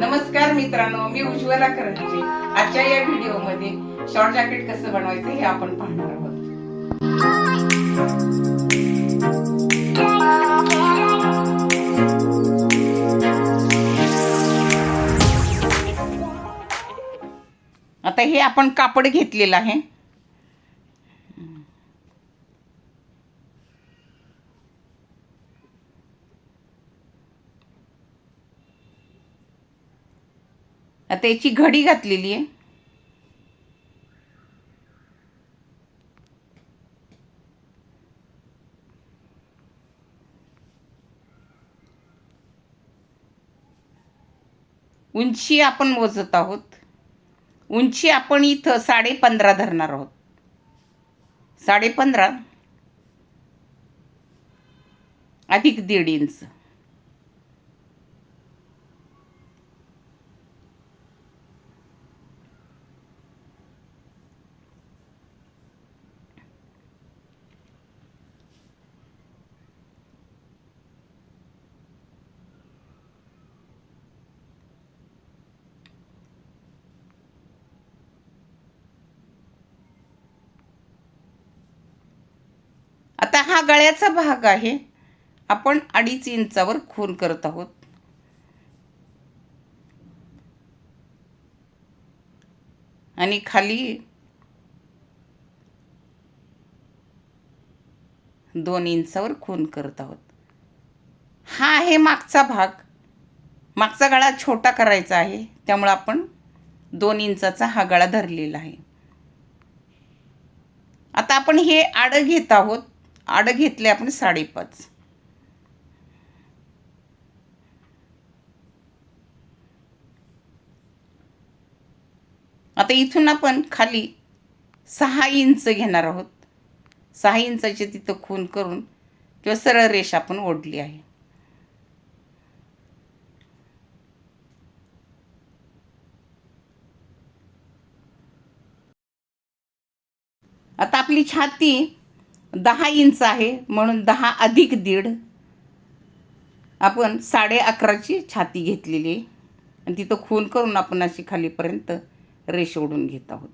नमस्कार मित्रांनो मी उज्ज्वला करंजे. आजच्या या व्हिडिओमध्ये शॉर्ट जॅकेट कसं बनवायचं हे आपण पाहणार आहोत. आता हे आपण कापड घेतलेलं आहे. आता याची घडी घातलेली आहे. उंची आपण मोजत आहोत. उंची आपण इथं साडे पंधरा धरणार आहोत. साडे पंधरा अधिक दीड इंच. आता हा गळ्याचा भाग आहे. आपण अडीच इंचावर खून करत आहोत. आणि खाली दोन इंचावर खून करत आहोत. हा आहे मागचा भाग. मागचा गळा छोटा करायचा आहे. त्यामुळं आपण दोन इंचाचा हा गळा धरलेला आहे. आता आपण हे आडं घेत आहोत. आडं घेतले आपण साडेपाच. आता इथून आपण खाली सहा इंच घेणार आहोत. सहा इंचाचे तिथं खून करून किंवा सरळ रेष आपण ओढली आहे. आता आपली छाती दहा इंच आहे म्हणून दहा अधिक दीड. आपण साडे अकराची छाती घेतलेली आहे. आणि तिथं खून करून आपण अशी खालीपर्यंत रेष ओढून घेत आहोत.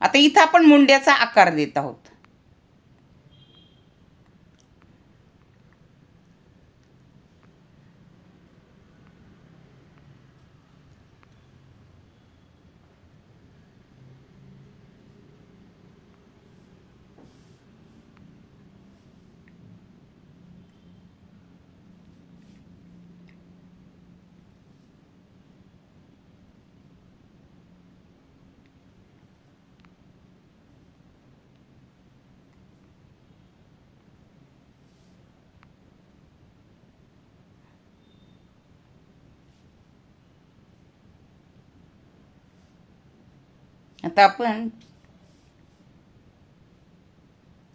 आता इथं आपण मुंड्याचा आकार देत आहोत. आता आपण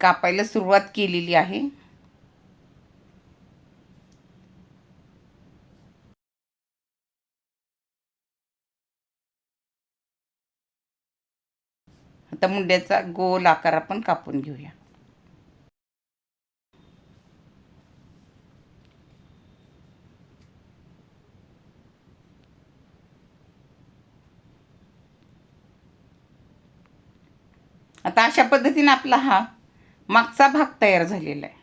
कापायला सुरुवात केलेली आहे. आता मुंड्याचा गोल आकार आपण कापून घेऊया. आता अशा पद्धतीने आपला हा मागचा भाग तयार झालेला आहे.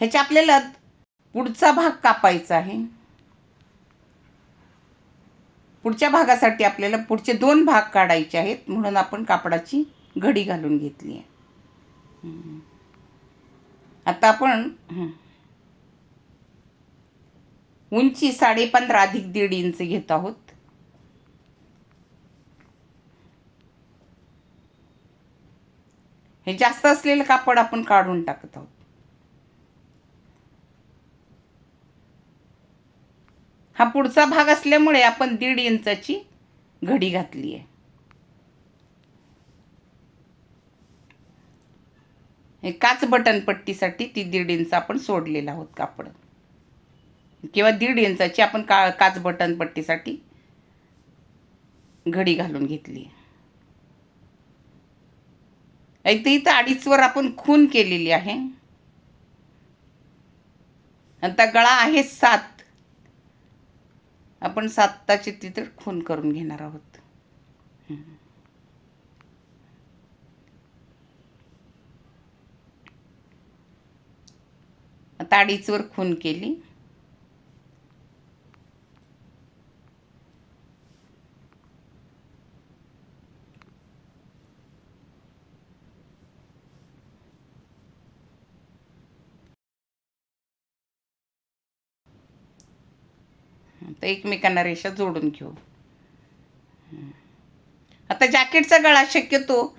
ह्याच्या आपल्याला पुढचा भाग कापायचा आहे. पुढच्या भागासाठी आपल्याला पुढचे दोन भाग काढायचे आहेत म्हणून आपण कापडाची घडी घालून घेतली आहे. आता आपण उंची साडे पंधरा अधिक दीड इंच घेत आहोत. हे जास्त असलेलं कापड आपण काढून टाकत आहोत. हा पुढचा भाग असल्यामुळे आपण दीड इंचाची घडी घातली आहे हे काच बटन पट्टीसाठी ती दीड इंच आपण सोडलेला आहोत कापड. किंवा दीड इंचाची आपण का काच बटन पट्टीसाठी घडी घालून घेतली एक तर इथं अडीचवर आपण खून केलेली आहे. आता गळा आहे सात. आपण साताची तिथे खून करून घेणार आहोत. ताडीचवर खून केली. तर एकमेकांना रेषा जोडून घेऊ. आता जॅकेटचा गळा शक्यतो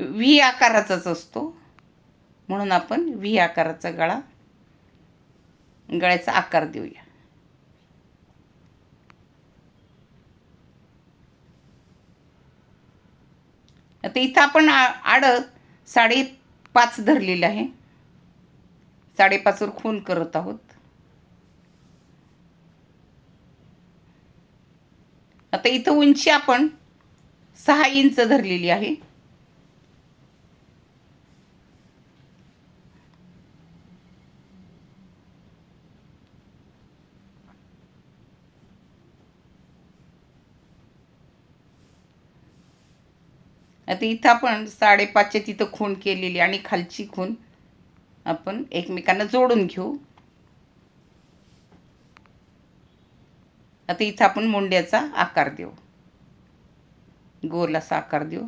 व्ही आकाराचाच असतो. म्हणून आपण व्ही आकाराचा गळा गळ्याचा आकार देऊया. आता इथं आपण आ- आडं साडेपाच धरलेलं आहे. साडेपाचवर खून करत आहोत. आता इथं उंची आपण सहा इंच धरलेली आहे. आता इथं आपण साडेपाचचे तिथं खूण केलेली आणि खालची खूण आपण एकमेकांना जोडून घेऊ. आता इथं आपण मुंड्याचा आकार देऊ. गोल असा आकार देऊ.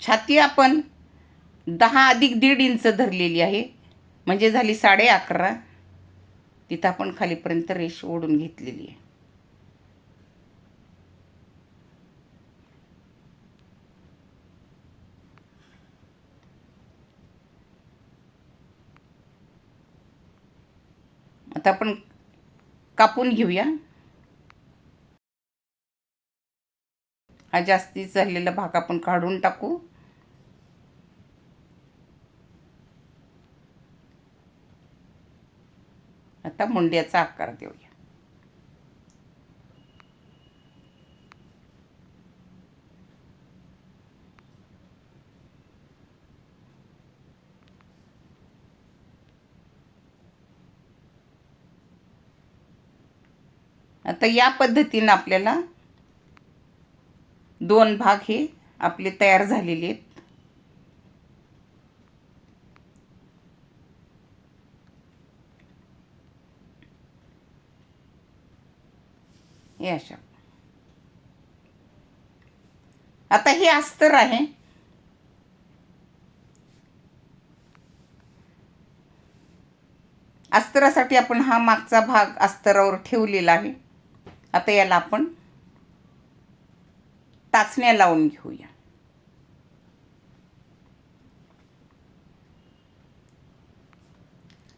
छाती आपण दहा अधिक दीड इंच धरलेली आहे. म्हणजे झाली साडे अकरा. तिथं आपण खालीपर्यंत रेष ओढून घेतलेली आहे. आता आपण कापून घेऊया. हा जास्ती झालेला भाग आपण काढून टाकू. आता मुंड्याचा आकार देऊया. आता या पद्धतीनं आपल्याला दोन भाग हे आपले तयार झालेले आहेत. हे अशा. आता हे अस्तर आहे. अस्तरासाठी आपण हा मागचा भाग अस्तरावर ठेवलेला आहे. आता याला आपण टाचण्या लावून घेऊया.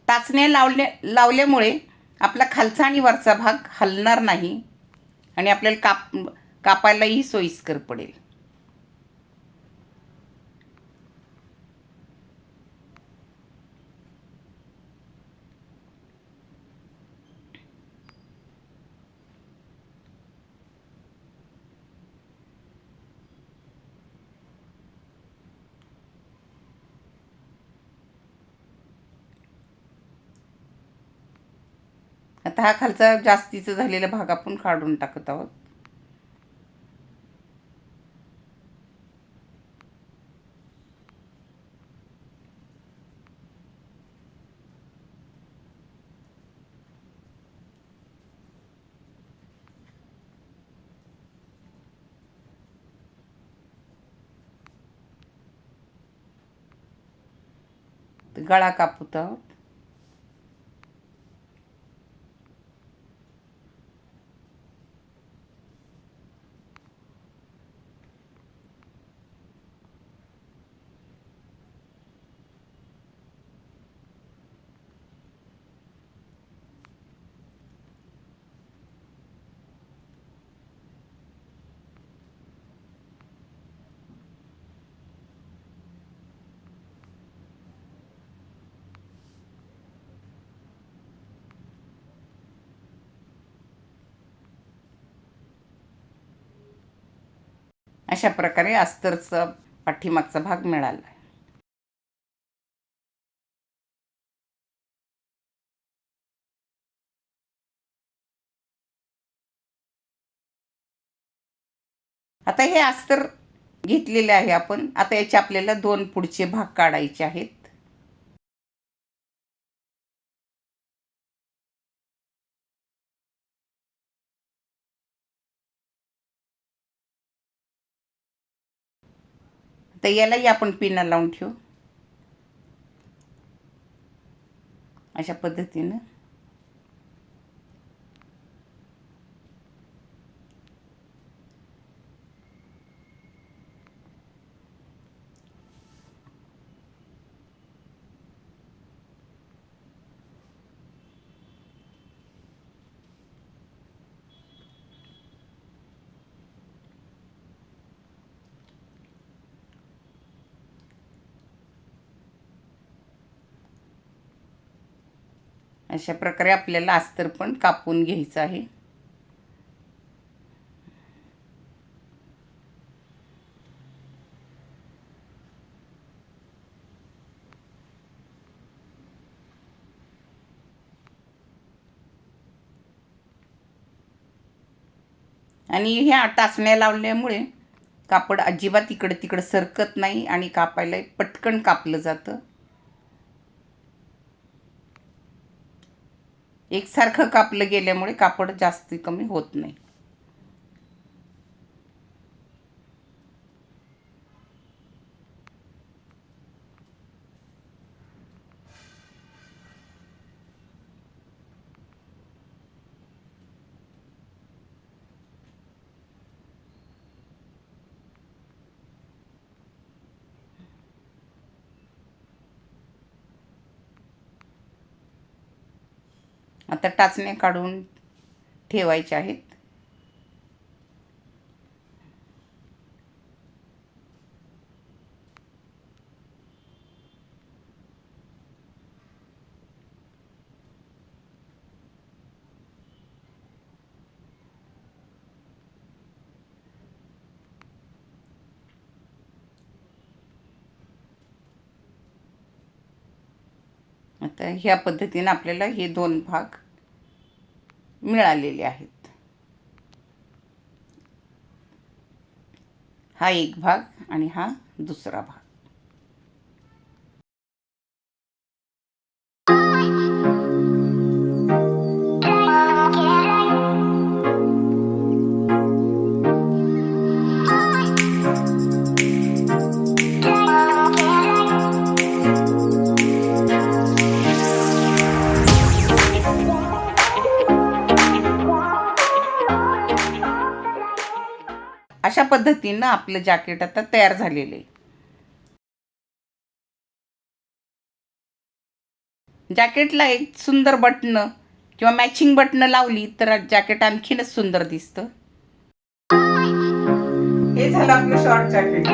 टाचण्या लावल्या लावल्यामुळे आपला खालचा आणि वरचा भाग हलणार नाही आणि आपल्याला काप कापायलाही सोयीस्कर पडेल. आता हा खालचा जास्तीचा झालेला भाग आपण काढून टाकत आहोत. गळा कापूत आहोत. अशा प्रकारे अस्तरचा पाठीमागचा भाग मिळाला. आता हे अस्तर घेतलेले आहे आपण. आता याचे आपल्याला दोन पुढचे भाग काढायचे आहेत. तर यालाही आपण पिना लावून ठेवू. अशा पद्धतीनं. अशा प्रकारे आपल्याला अस्तर पण कापून घ्यायचं आहे. आणि ह्या टाचण्या लावल्यामुळे कापड अजिबात इकडं तिकडं सरकत नाही आणि कापायला पटकन कापलं जातं. एकसारखं कापलं गेल्यामुळे कापड जास्त कमी होत नाही. आता टाचण्या काढून ठेवायच्या आहेत. आता ह्या पद्धतीनं आपल्याला हे दोन भाग मिळालेले आहेत. हा एक भाग आणि हा दुसरा भाग. अशा पद्धतीनं आपलं जॅकेट आता तयार झालेलं आहे. जॅकेटला एक सुंदर बटणं किंवा मॅचिंग बटणं लावली तर जॅकेट आणखीनच सुंदर दिसतं. हे झालं आपलं शॉर्ट जॅकेट